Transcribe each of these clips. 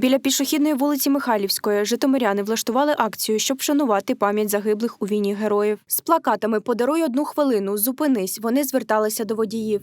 Біля пішохідної вулиці Михайлівської житомиряни влаштували акцію, щоб вшанувати пам'ять загиблих у війні героїв. З плакатами Подаруй одну хвилину, зупинись. Вони зверталися до водіїв.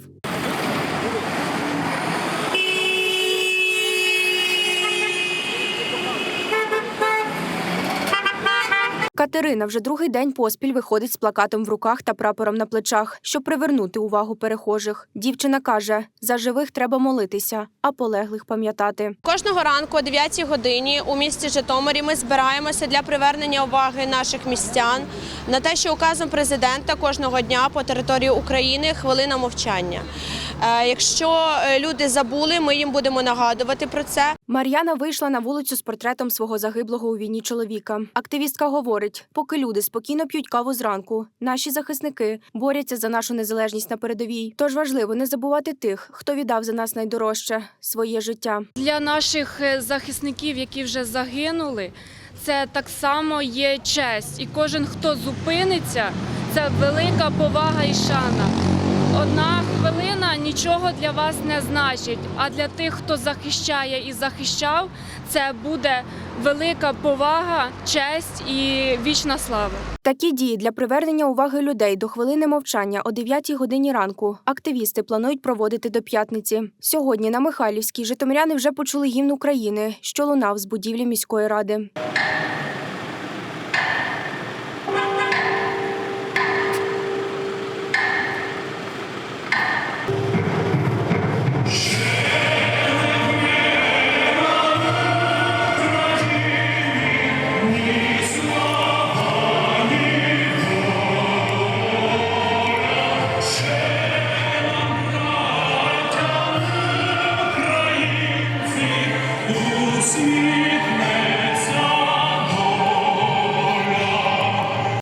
Катерина вже другий день поспіль виходить з плакатом в руках та прапором на плечах, щоб привернути увагу перехожих. Дівчина каже: за живих треба молитися, а полеглих пам'ятати. Кожного ранку о 9 годині у місті Житомирі ми збираємося для привернення уваги наших містян на те, що указом президента кожного дня по території України хвилина мовчання. Е, Якщо е, люди забули, ми їм будемо нагадувати про це. Мар'яна вийшла на вулицю з портретом свого загиблого у війні чоловіка. Активістка говорить: поки люди спокійно п'ють каву зранку, наші захисники борються за нашу незалежність на передовій. Тож важливо не забувати тих, хто віддав за нас найдорожче своє життя. Для наших е, захисників, які вже загинули, це так само є честь. І кожен, хто зупиниться, це велика повага і шана. Нічого для вас не значить. А для тих, хто захищає і захищав, це буде велика повага, честь і вічна слава. Такі дії для привернення уваги людей до хвилини мовчання о 9 годині ранку активісти планують проводити до п'ятниці. Сьогодні на Михайлівській житомиряни вже почули гімн України, що лунав з будівлі міської ради.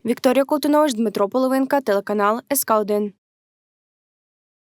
Вікторія Колтунович, Дмитро Половинка, телеканал СК 1